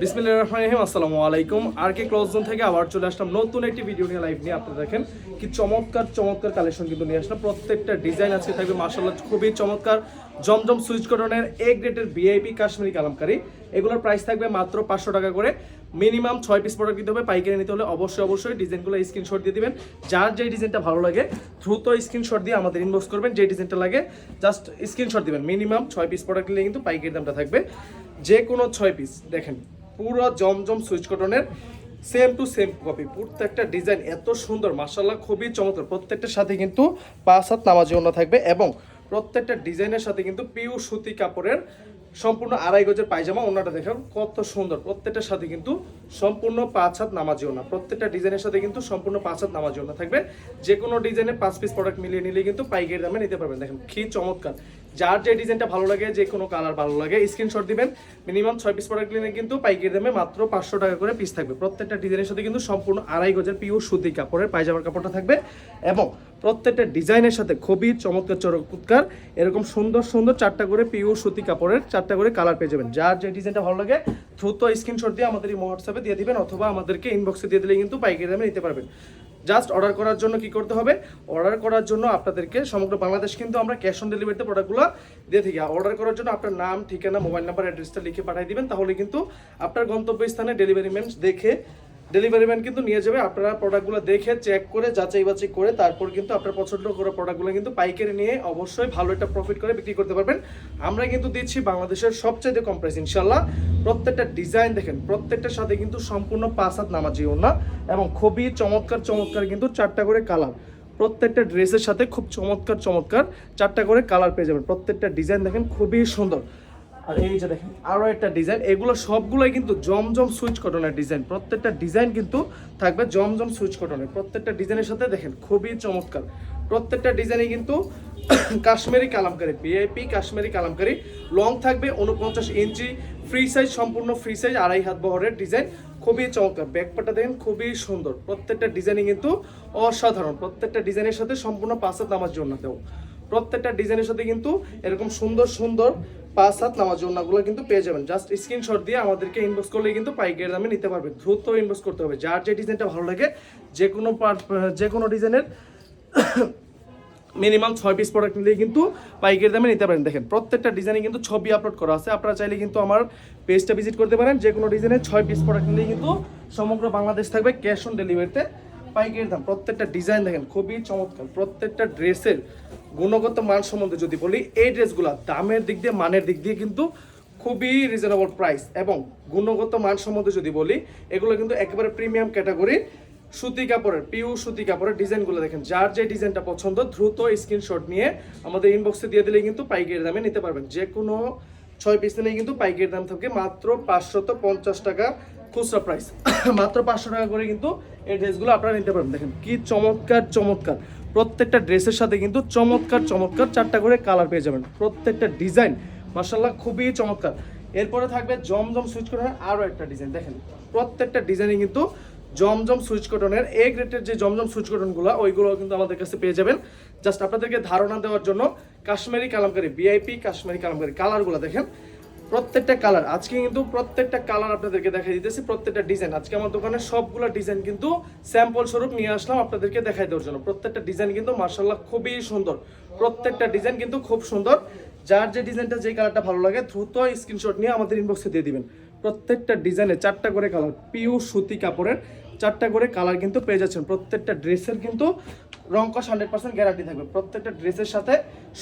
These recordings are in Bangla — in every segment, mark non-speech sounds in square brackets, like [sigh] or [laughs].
বিসমিল্লাহির রহমানির রহিম, আসসালামু আলাইকুম। আর কে ক্লোজ জোন থেকে আবার চলে আসলাম নতুন একটি ভিডিও নিয়ে লাইভ নিয়ে। আপনারা দেখেন কি চমৎকার চমৎকার কালেকশন কিন্তু নিয়ে আসলাম। প্রত্যেকটা ডিজাইন আজকে থাকবে মার্শাল্লাহ খুবই চমৎকার। জমজম সুইচ কটনের এ গ্রেডের ভিআইপি কাশ্মীরি কালামকারি। এগুলোর প্রাইস থাকবে মাত্র পাঁচশো টাকা করে। মিনিমাম ছয় পিস প্রোডাক্ট দিতে হবে, পাইকারি নিতে হলে অবশ্যই অবশ্যই ডিজাইনগুলো স্ক্রিনশট দিয়ে দিবেন। যার যে ডিজাইনটা ভালো লাগে, দ্রুত স্ক্রিনশট দিয়ে আমাদের ইনবক্স করবেন যে ডিজাইনটা লাগে জাস্ট স্ক্রিনশট দিবেন। মিনিমাম ছয় পিস প্রোডাক্ট নিলে কিন্তু পাইকারি দামটা থাকবে। যে কোনো ছয় পিস দেখেন, পুরো জমজম সুইচ কটনের সেম টু সেম কপি প্রত্যেকটা ডিজাইন এত সুন্দর মার্শাল্লাহ খুবই চমৎকার। প্রত্যেকটার সাথে কিন্তু পাঁচ হাত নামাজি অন্য থাকবে এবং প্রত্যেকটা ডিজাইনের সাথে কিন্তু পিউ সুতি কাপড়ের সম্পূর্ণ আড়াই গজের পায়জামা ওনাটা দেখেন, কত সুন্দর। প্রত্যেকটার সাথে কিন্তু সম্পূর্ণ পাঁচ হাত নামাজি ওনা। প্রত্যেকটা ডিজাইনের সাথে কিন্তু সম্পূর্ণ পাঁচ হাত নামাজি ওনা থাকবে। যে কোনো ডিজাইনে পাঁচ পিস প্রোডাক্ট মিলিয়ে নিলে কিন্তু পাইকারি দামে নিতে পারবেন। দেখেন কি চমৎকার। যার যে ডিজাইনটা ভালো লাগে, যে কোনো কালার ভালো লাগে স্ক্রিনশট দিবেন। মিনিমাম ছয় পিস প্রোডাক্ট নিলে কিন্তু পাইকারি দামে মাত্র পাঁচশো টাকা করে পিস থাকবে। প্রত্যেকটা ডিজাইনের সাথে কিন্তু সম্পূর্ণ আড়াই গজের পিওর সুতি কাপড়ের পায়জামার কাপড়টা থাকবে। এবং প্রত্যেকটা ডিজাইনের সাথে খুবই চমৎকার চমৎকার, এরকম সুন্দর সুন্দর চারটা করে পিওর সুতি কাপড়ের চারটা করে কালার পেয়ে যাবেন। যার যে ডিজাইনটা ভালো লাগে, দ্রুত স্ক্রিনশট দিয়ে আমাদের এই হোয়াটসঅ্যাপে দিয়ে দিবেন অথবা আমাদেরকে ইনবক্সে দিয়ে দিলে কিন্তু পাইকারি দামে নিতে পারবেন। জাস্ট অর্ডার করার জন্য কি করতে হবে? অর্ডার করার জন্য আপনাদেরকে সমগ্র বাংলাদেশ কিন্তু আমরা ক্যাশ অন ডেলিভারিতে প্রোডাক্টগুলো দিয়ে থাকি। অর্ডার করার জন্য আপনার নাম, ঠিকানা মোবাইল নাম্বার অ্যাড্রেসটা লিখে পাঠিয়ে দিবেন। তাহলে কিন্তু আপনার গন্তব্যস্থানে ডেলিভারি ম্যান দেখে ডেলিভারি ম্যান কিন্তু নিয়ে যাবে। আপনারা প্রোডাক্টগুলো দেখে চেক করে, যাচাই বাছাই করে, তারপর কিন্তু আপনার পছন্দ করা প্রোডাক্টগুলো কিন্তু পাইকারি নিয়ে অবশ্যই ভালো একটা প্রফিট করে বিক্রি করতে পারবেন। আমরা কিন্তু দিচ্ছি বাংলাদেশের সবচেয়ে কম প্রাইস ইনশাল্লাহ প্রত্যেকটা ডিজাইন দেখেন, প্রত্যেকটার সাথে কিন্তু সম্পূর্ণ পাঁচ হাত নামাজি না এবং খুবই চমৎকার চমৎকার কিন্তু চারটা করে কালার প্রত্যেকটা ড্রেসের সাথে খুব চমৎকার চমৎকার চারটা করে কালার পেয়ে যাবেন। প্রত্যেকটা ডিজাইন দেখেন খুবই সুন্দর। আর এই যে দেখেন আরও একটা ডিজাইন এগুলো সবগুলোই কিন্তু জমজম সুইচ কটনের ডিজাইন প্রত্যেকটা ডিজাইন কিন্তু থাকবে জমজম সুইচ কটনের। প্রত্যেকটা ডিজাইনের সাথে দেখেন, খুবই চমৎকার। প্রত্যেকটা ডিজাইনে কিন্তু [coughs] কাশ্মীরি কালামকারি ভিআইপি কাশ্মীরি কালামকারি। লং থাকবে উনপঞ্চাশ ইঞ্চি ফ্রি সাইজ সম্পূর্ণ ফ্রি সাইজ আড়াই হাত বহরের ডিজাইন খুবই চমৎকার। ব্যাকপাটা দেখেন, খুবই সুন্দর। প্রত্যেকটা ডিজাইনই কিন্তু অসাধারণ। প্রত্যেকটা ডিজাইনের সাথে সম্পূর্ণ পাঁচ হাত জন্য দেও প্রত্যেকটা ডিজাইনের সাথে কিন্তু এরকম সুন্দর সুন্দর পাঁচ হাত নামাজ জন্যগুলো কিন্তু পেয়ে যাবেন। জাস্ট স্ক্রিনশট দিয়ে আমাদেরকে ইনবক্স করলে কিন্তু পাইকারি দামে নিতে পারবে। দ্রুত ইনবক্স করতে হবে। যার যে ডিজাইনটা ভালো লাগে, যে কোনো যে কোনো ডিজাইনের মিনিমাম ছয় পিস প্রোডাক্ট নিলেই কিন্তু পাইকারি দামে নিতে পারেন। দেখেন, প্রত্যেকটা ডিজাইনে কিন্তু ছবি আপলোড করা আছে। আপনারা চাইলে কিন্তু আমার পেজটা ভিজিট করতে পারেন। যে কোনো ডিজাইনের ছয় পিস প্রোডাক্ট নিলেই কিন্তু সমগ্র বাংলাদেশ থাকবে ক্যাশ অন ডেলিভারিতে পাইকারি দাম, প্রত্যেকটা ডিজাইন দেখেন, খুবই চমৎকার। প্রত্যেকটা ড্রেসের গুণগত মান সম্বন্ধে যদি বলি, এই ড্রেসগুলো দামের দিক দিয়ে, মানের দিক দিয়ে কিন্তু খুবই রিজনেবল প্রাইস এবং গুণগত মান সম্বন্ধে যদি বলি, এগুলো কিন্তু একেবারে প্রিমিয়াম ক্যাটাগরি সুতি কাপড়ের পিউ সুতি কাপড়ের ডিজাইনগুলো দেখেন। যার যে ডিজাইনটা পছন্দ, দ্রুত স্ক্রিনশট নিয়ে আমাদের ইনবক্সে দিয়ে দিলে কিন্তু পাইকারি দামে নিতে পারবেন। যে কোনো ছয় পিস নিলে কিন্তু পাইকারি দাম থাকে মাত্র পাঁচশত পঞ্চাশ টাকা। খুচরা প্রাইস [coughs] মাত্র পাঁচশো টাকা করে কিন্তু এই ড্রেসগুলো আপনারা নিতে পারবেন। দেখেন কি চমৎকার চমৎকার। প্রত্যেকটা ড্রেসের সাথে কিন্তু চমৎকার চমৎকার চারটা করে কালার পেয়ে যাবেন। প্রত্যেকটা ডিজাইন মার্শাল্লাহ খুবই চমৎকার। এরপরে থাকবে জমজম সুইচ কটনের আরও একটা ডিজাইন দেখেন, প্রত্যেকটা ডিজাইনে কিন্তু জমজম সুইচ কটনের এ গ্রেটের যে জমজম সুইচ কটনগুলো ওইগুলো কিন্তু আমাদের কাছে পেয়ে যাবেন। জাস্ট আপনাদেরকে ধারণা দেওয়ার জন্য কাশ্মীরি কালামকারি বিআইপি কাশ্মীরি কালামকারি কালারগুলো দেখেন। প্রত্যেকটা কালার, আজকে কিন্তু প্রত্যেকটা কালার আপনাদেরকে দেখাই দিতেছি, প্রত্যেকটা ডিজাইন আজকে আমার দোকানে সবগুলো ডিজাইন কিন্তু স্যাম্পল স্বরূপ নিয়ে আসলাম আপনাদেরকে দেখাই দেওয়ার জন্য। প্রত্যেকটা ডিজাইন কিন্তু মার্শাল্লাহ খুবই সুন্দর। প্রত্যেকটা ডিজাইন কিন্তু খুব সুন্দর। যার যে ডিজাইনটা যে কালারটা ভালো লাগে, দ্রুত স্ক্রিনশট নিয়ে আমাদের ইনবক্সে দিয়ে দিবেন। প্রত্যেকটা ডিজাইনে চারটা করে কালার পিউ সুতি কাপড়ের চারটা করে কালার কিন্তু পেয়ে যাচ্ছেন। প্রত্যেকটা ড্রেসের কিন্তু রংকশ হান্ড্রেড পার্সেন্ট গ্যারান্টি থাকবে। প্রত্যেকটা ড্রেসের সাথে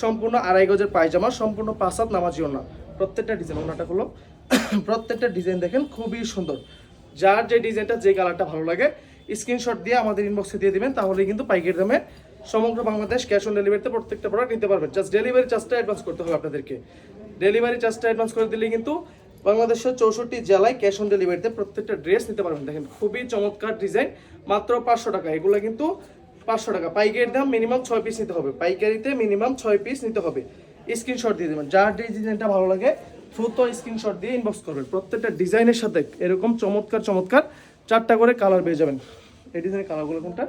সম্পূর্ণ আড়াই গজের পায়জামা, সম্পূর্ণ পাঁচ হাত নামাজিও না প্রত্যেকটা ডিজাইন ওনাটা হলো [coughs] প্রত্যেকটা ডিজাইন দেখেন খুবই সুন্দর। যার যে ডিজাইনটা যে কালারটা ভালো লাগে স্ক্রিনশট দিয়ে আমাদের ইনবক্সে দিয়ে দিবেন তাহলে কিন্তু পাইকারি দামে সমগ্র বাংলাদেশ ক্যাশ অন ডেলিভারিতে প্রত্যেকটা প্রোডাক্ট নিতে পারবেন। জাস্ট ডেলিভারি চার্জটা অ্যাডভান্স করতে হবে আপনাদেরকে। ডেলিভারি চার্জটা অ্যাডভান্স করে দিলে কিন্তু বাংলাদেশের চৌষট্টি জেলায় ক্যাশ অন ডেলিভারিতে প্রত্যেকটা ড্রেস নিতে পারবেন। দেখেন, খুবই চমৎকার ডিজাইন মাত্র পাঁচশো টাকা। এগুলো কিন্তু পাঁচশো টাকা। পাইকারির দাম মিনিমাম ছয় পিস নিতে হবে। পাইকারিতে মিনিমাম ছয় পিস নিতে হবে। স্ক্রিনশট দিয়ে দেবেন। যার ডিজাইনটা ভালো লাগে, দ্রুত স্ক্রিনশট দিয়ে ইনবক্স করবেন। প্রত্যেকটা ডিজাইনের সাথে এরকম চমৎকার চমৎকার চারটা করে কালার পেয়ে যাবেন। এই ডিজাইনের কালারগুলো কোনটা?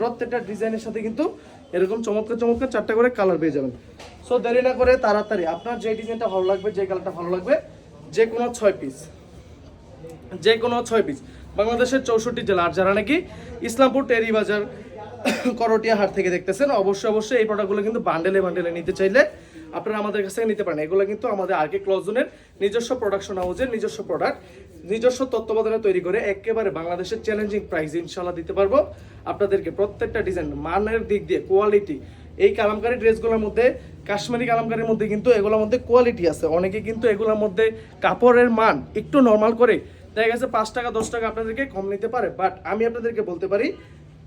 প্রত্যেকটা ডিজাইনের সাথে কিন্তু এরকম চমৎকার চমৎকার চারটা করে কালার পেয়ে যাবেন। সো দেরি না করে তাড়াতাড়ি আপনার যে ডিজাইনটা ভালো লাগবে যে কালারটা ভালো লাগবে, যে কোনো ছয় পিস যে কোনো ছয় পিস বাংলাদেশের চৌষট্টি জেলা, আর যারা নাকি ইসলামপুর টেরি বাজার করটিয়া হাট থেকে দেখতেছেন। অবশ্যই অবশ্যই এই প্রোডাক্টগুলো কিন্তু বান্ডেলে বান্ডেলে নিতে চাইলে আপনারা আমাদের কাছ থেকে নিতে পারেন। এগুলো কিন্তু আমাদের আরকে ক্লজনের নিজস্ব প্রোডাকশন হাউসের নিজস্ব প্রোডাক্ট নিজস্ব তত্ত্বাবধানে তৈরি করে একেবারে বাংলাদেশের চ্যালেঞ্জিং প্রাইস ইনশাল্লাহ দিতে পারব। আপনাদেরকে প্রত্যেকটা ডিজাইন মানের দিক দিয়ে কোয়ালিটি এই কালামকারী ড্রেসগুলোর মধ্যে, কাশ্মীরি কালামকারীর মধ্যে কিন্তু এগুলোর মধ্যে কোয়ালিটি আছে। অনেকে কিন্তু এগুলোর মধ্যে কাপড়ের মান একটু নর্মাল করে দেখা গেছে পাঁচ টাকা, দশ টাকা আপনাদেরকে কম নিতে পারে। বাট আমি আপনাদেরকে বলতে পারি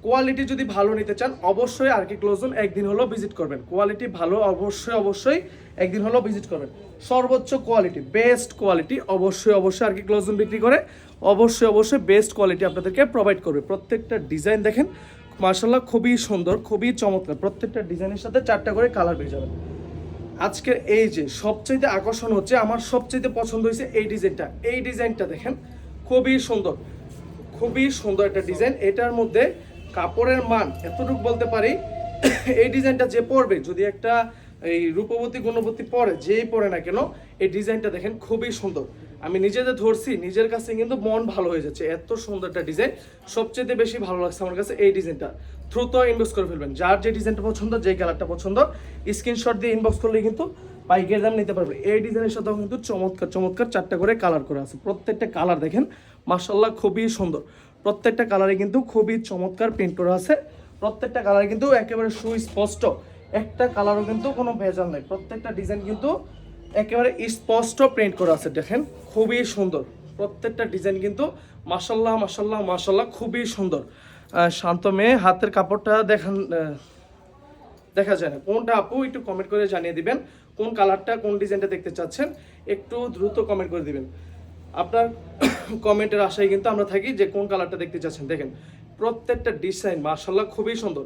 কোয়ালিটি যদি ভালো নিতে চান, অবশ্যই আর কি ক্লোজন একদিন হলো ভিজিট করবেন। কোয়ালিটি ভালো, অবশ্যই অবশ্যই একদিন হলো ভিজিট করবেন। সর্বোচ্চ কোয়ালিটি বেস্ট কোয়ালিটি, অবশ্যই অবশ্যই আর কি ক্লোজন বিক্রি করে, অবশ্যই অবশ্যই বেস্ট কোয়ালিটি আপনাদেরকে প্রোভাইড করবে। প্রত্যেকটা ডিজাইন দেখেন মার্শাল্লাহ খুবই সুন্দর, খুবই চমৎকার। প্রত্যেকটা ডিজাইনের সাথে চারটা করে কালার পেয়ে যাবেন। আজকের এই যে সবচাইতে আকর্ষণ হচ্ছে, আমার সবচাইতে পছন্দ হয়েছে এই ডিজাইনটা এই ডিজাইনটা দেখেন, খুবই সুন্দর খুবই সুন্দর একটা ডিজাইন এটার মধ্যে কাপড়ের মান এতটুকু বলতে পারি, এই ডিজাইনটা যে পরবে, যদি একটা এই রূপবতী, গুণবতী পরে, যেই পরে না কেন, এই ডিজাইনটা দেখেন খুবই সুন্দর। আমি নিজেদের ধরছি, নিজের কাছে কিন্তু মন ভালো হয়ে যাচ্ছে, এত সুন্দর একটা ডিজাইন। সবচেয়ে বেশি ভালো লাগছে আমার কাছে এই ডিজাইনটা। দ্রুত ইনবক্স করে ফেলবেন, যার যে ডিজাইনটা পছন্দ যে কালারটা পছন্দ স্ক্রিনশট দিয়ে ইনবক্স করলে কিন্তু পাইকের দাম নিতে পারবে। এই ডিজাইনের সাথেও কিন্তু চমৎকার চমৎকার চারটা করে কালার করা আছে। প্রত্যেকটা কালার দেখেন মার্শাল্লাহ খুবই সুন্দর। প্রত্যেকটা কালারে কিন্তু খুবই চমৎকার প্রিন্ট করা আছে। প্রত্যেকটা কালারে কিন্তু একেবারে সুস্পষ্ট। একটা কালারও কিন্তু কোনো ভেজাল নেই। প্রত্যেকটা ডিজাইন কিন্তু একেবারে স্পষ্ট প্রিন্ট করা আছে, দেখেন। খুবই সুন্দর। প্রত্যেকটা ডিজাইন কিন্তু মাসাল্লাহ মাসাল্লাহ মাসাল্লাহ খুবই সুন্দর। শান্ত মেয়ে, হাতের কাপড়টা দেখান দেখা যায় না। কোনটা আপু একটু কমেন্ট করে জানিয়ে দিবেন। কোন কালারটা কোন ডিজাইনটা দেখতে চাচ্ছেন, একটু দ্রুত কমেন্ট করে দিবেন। আপনার কমেন্টের আশায় কিন্তু আমরা থাকি যে কোন কালারটা দেখতে চাচ্ছেন। দেখেন, প্রত্যেকটা ডিজাইন মার্শাল্লাহ খুবই সুন্দর।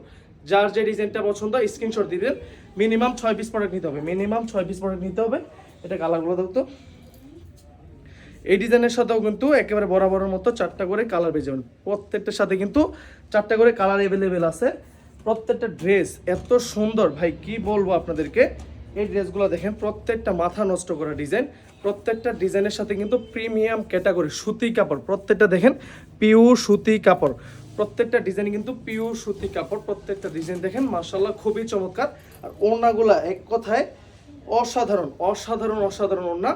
যার যে ডিজাইনটা পছন্দ, স্ক্রিনশট দিবেন। মিনিমাম ছয় পিস প্রোডাক্ট নিতে হবে। মিনিমাম ছয় পিস প্রোডাক্ট নিতে হবে। এটা কালারগুলো দেখতো এই ডিজাইনের সাথেও কিন্তু একেবারে বরাবরের মতো চারটা করে কালার পেয়ে যাবেন। প্রত্যেকটার সাথে কিন্তু চারটা করে কালার অ্যাভেলেবেল আছে। প্রত্যেকটা ড্রেস এত সুন্দর। ভাই, কি বলব আপনাদেরকে? এই ড্রেসগুলো দেখেন, প্রত্যেকটা মাথা নষ্ট করা ডিজাইন। প্রত্যেকটা ডিজাইনের সাথে কিন্তু প্রিমিয়াম ক্যাটাগরি সুতি কাপড়, প্রত্যেকটা দেখেন পিওর সুতি কাপড়, প্রত্যেকটা ডিজাইন কিন্তু পিওর সুতি কাপড়, প্রত্যেকটা ডিজাইন দেখেন মার্শাল্লাহ খুবই চমৎকার। আর ওড়নাগুলা এক কথায় অসাধারণ অসাধারণ অসাধারণ ওড়না,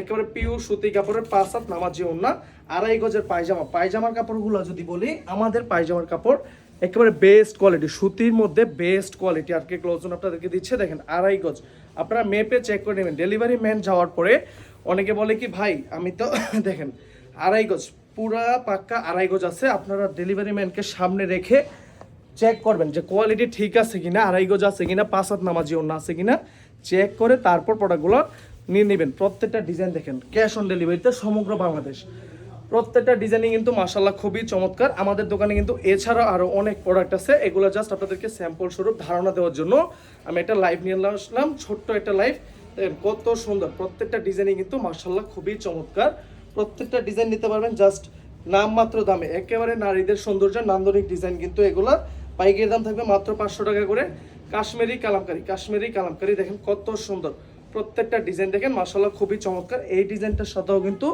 একেবারে পিওর সুতি কাপড়ের পাঁচ হাত নামাজি ওড়না, আড়াই গজের পায়জামা। পায়জামার কাপড়গুলো যদি বলি, আমাদের পায়জামার কাপড় একেবারে বেস্ট কোয়ালিটি সুতির মধ্যে বেস্ট কোয়ালিটি আর কে ক্লোজন আপনাদেরকে দিচ্ছে, দেখেন আড়াই গজ। আপনারা মেপে চেক করে নেবেন। ডেলিভারি ম্যান যাওয়ার পরে অনেকে বলে কি, ভাই, আমি তো [laughs] দেখেন, আড়াই গজ, পুরা পাক্কা আড়াই গজ আছে। আপনারা ডেলিভারি ম্যানকে সামনে রেখে চেক করবেন যে কোয়ালিটি ঠিক আছে কিনা, আড়াই গজ আছে কিনা, পাঁচ হাত নামাজি অন্য আছে কিনা। চেক করে তারপর প্রোডাক্টগুলো নিয়ে নেবেন। প্রত্যেকটা ডিজাইন দেখেন ক্যাশ অন ডেলিভারিতে সমগ্র বাংলাদেশ। প্রত্যেকটা ডিজাইনই কিন্তু মাসাল্লাহ খুবই চমৎকার। আমাদের দোকানে কিন্তু এছাড়াও আরও অনেক প্রোডাক্ট আছে। এগুলো জাস্ট আপনাদেরকে স্যাম্পল স্বরূপ ধারণা দেওয়ার জন্য আমি একটা লাইভ নিয়ে আসলাম, ছোট্ট একটা লাইভ দেখেন কত সুন্দর, প্রত্যেকটা ডিজাইনই কিন্তু মাসাল্লাহ খুবই চমৎকার। প্রত্যেকটা ডিজাইন নিতে পারবেন জাস্ট নামমাত্র দামে। একেবারে নারীদের সৌন্দর্য, নান্দনিক ডিজাইন কিন্তু এগুলা। পাইকের দাম থাকবে মাত্র পাঁচশো টাকা করে। কাশ্মীরি কালামকারি কাশ্মীরি কালামকারি, দেখেন কত সুন্দর। প্রত্যেকটা ডিজাইন দেখেন মাসাল্লাহ খুবই চমৎকার। এই ডিজাইনটার সাথেও কিন্তু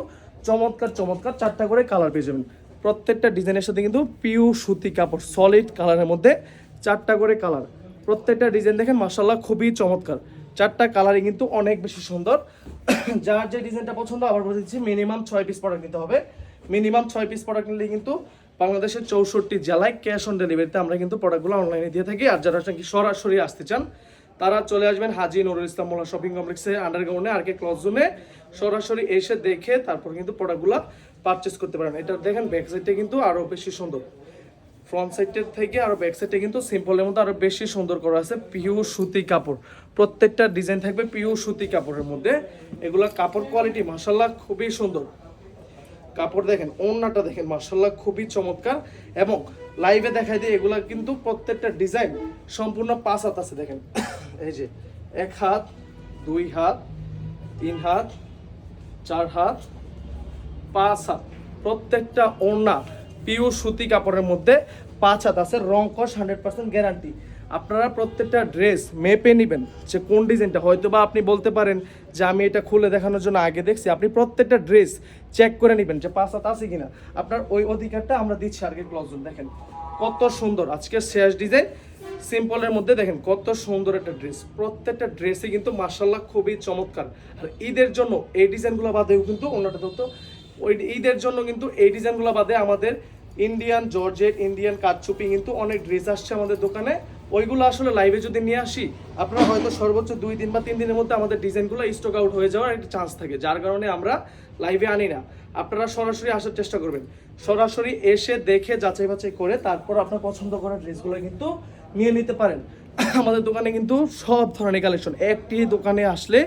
চমৎকার চমৎকার চারটা করে কালার পেয়ে যাবেন। প্রত্যেকটা ডিজাইনের সাথে কিন্তু পিউ সুতি কাপড় সলিড কালারের মধ্যে চারটা করে কালার প্রত্যেকটা ডিজাইন দেখেন মার্শাল্লাহ খুবই চমৎকার। চারটা কালারই কিন্তু অনেক বেশি সুন্দর। [coughs] যার যে ডিজাইনটা পছন্দ, আবার বলে দিচ্ছি মিনিমাম ছয় পিস প্রোডাক্ট নিতে হবে। মিনিমাম ছয় পিস প্রোডাক্ট নিলে কিন্তু বাংলাদেশের চৌষট্টি জেলায় ক্যাশ অন ডেলিভারিতে আমরা কিন্তু প্রোডাক্টগুলো অনলাইনে দিয়ে থাকি। আর যারা নাকি সরাসরি আসতে চান, তারা চলে আসবেন হাজি নুরুল ইসলাম মোল্লা শপিং কমপ্লেক্সে আন্ডারগ্রাউন্ডে আর কে ক্লজ জোনে সরাসরি এসে দেখে তারপর কিন্তু প্রোডাক্টগুলো পারচেস করতে পারেন। এটা দেখেন ব্যাক সাইডটা কিন্তু আরও বেশি সুন্দর। ফ্রন্ট সাইডের থেকে আরও ব্যাক সাইডে কিন্তু সিম্পলের মধ্যে আরও বেশি সুন্দর করা আছে পিওর সুতি কাপড়। প্রত্যেকটা ডিজাইন থাকবে পিওর সুতি কাপড়ের মধ্যে। এগুলা কাপড় কোয়ালিটি মাসাল্লাহ খুবই সুন্দর। কাপড় দেখেন, ওড়নাটা দেখেন মার্শাল্লাহ খুবই চমৎকার। এবং লাইভে দেখাই দিয়ে এগুলা কিন্তু প্রত্যেকটা ডিজাইন সম্পূর্ণ পাঁচ হাত আছে, দেখেন। [coughs] এই যে, এক হাত, দুই হাত, তিন হাত, চার হাত, পাঁচ হাত। প্রত্যেকটা ওড়না পিওর সুতি কাপড়ের মধ্যে পাঁচ হাত আছে, রং কস হান্ড্রেড পার্সেন্ট গ্যারান্টি আপনারা প্রত্যেকটা ড্রেস মেপে নেবেন যে কোন ডিজাইনটা হয়তো বা আপনি বলতে পারেন যে আমি এটা খুলে দেখানোর জন্য আগে দেখছি। আপনি প্রত্যেকটা ড্রেস চেক করে নেবেন যে পাঁচ হাত আছে কিনা। আপনার ওই অধিকারটা আমরা দিচ্ছি আগে ক্লজন দেখেন কত সুন্দর আজকে শেষ ডিজাইন সিম্পলের মধ্যে দেখেন কত সুন্দর একটা ড্রেস প্রত্যেকটা ড্রেসে কিন্তু মার্শাল্লাহ খুবই চমৎকার। আর ঈদের জন্য এই ডিজাইনগুলো বাদেও কিন্তু অন্যটা তো ওই ঈদের জন্য কিন্তু এই ডিজাইনগুলো বাদে আমাদের ইন্ডিয়ান জর্জেট ইন্ডিয়ান কাচুপি কিন্তু অনেক ড্রেস আসছে আমাদের দোকানে। ওইগুলো আসলে লাইভে যদি নিয়ে আসি, আপনারা হয়তো সর্বোচ্চ দুই দিন বা তিন দিনের মধ্যে আমাদের ডিজাইনগুলো স্টক আউট হয়ে যাওয়ার একটা চান্স থাকে, যার কারণে আমরা লাইভে আনি না। আপনারা সরাসরি আসার চেষ্টা করবেন। সরাসরি এসে দেখে, যাচাই বাছাই করে, তারপর আপনার পছন্দ করা ড্রেসগুলো কিন্তু নিয়ে নিতে পারেন। আমাদের দোকানে কিন্তু সব ধরনের কালেকশন একটি দোকানে আসলে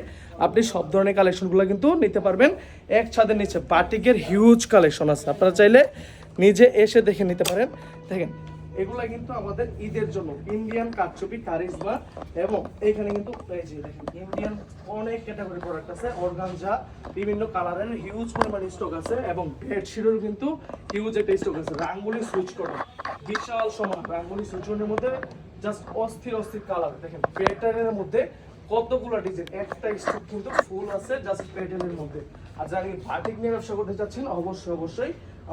আপনি সব ধরনের কালেকশনগুলো কিন্তু নিতে পারবেন। এক ছাদের নিচে, বাটিকের হিউজ কালেকশন আছে। আপনারা চাইলে নিজে এসে দেখে নিতে পারেন। দেখেন এগুলা কিন্তু আমাদের ঈদের জন্য ইন্ডিয়ান কাটচুপি কারিজমা এবং এখানে কিন্তু এই যে দেখেন ইন্ডিয়ান অনেক ক্যাটাগরি প্রোডাক্ট আছে, অর্গানজা, বিভিন্ন কালারের হিউজ পরিমাণ স্টক আছে এবং বেডশিটেরও কিন্তু হিউজ একটা স্টক আছে, রাঙ্গুলি সুইচ কটন বিশাল সমান রাঙ্গুলি সুইচ কটনের মধ্যে জাস্ট অস্থির অস্থির কালার দেখেন প্যাটার্নের মধ্যে কতগুলো ডিজাইন একটা স্টক কিন্তু ফুল আছে জাস্ট প্যাটার্নের মধ্যে। আর যারা বাটিক নিয়ে ব্যবসা করতে চাচ্ছেন, অবশ্যই অবশ্যই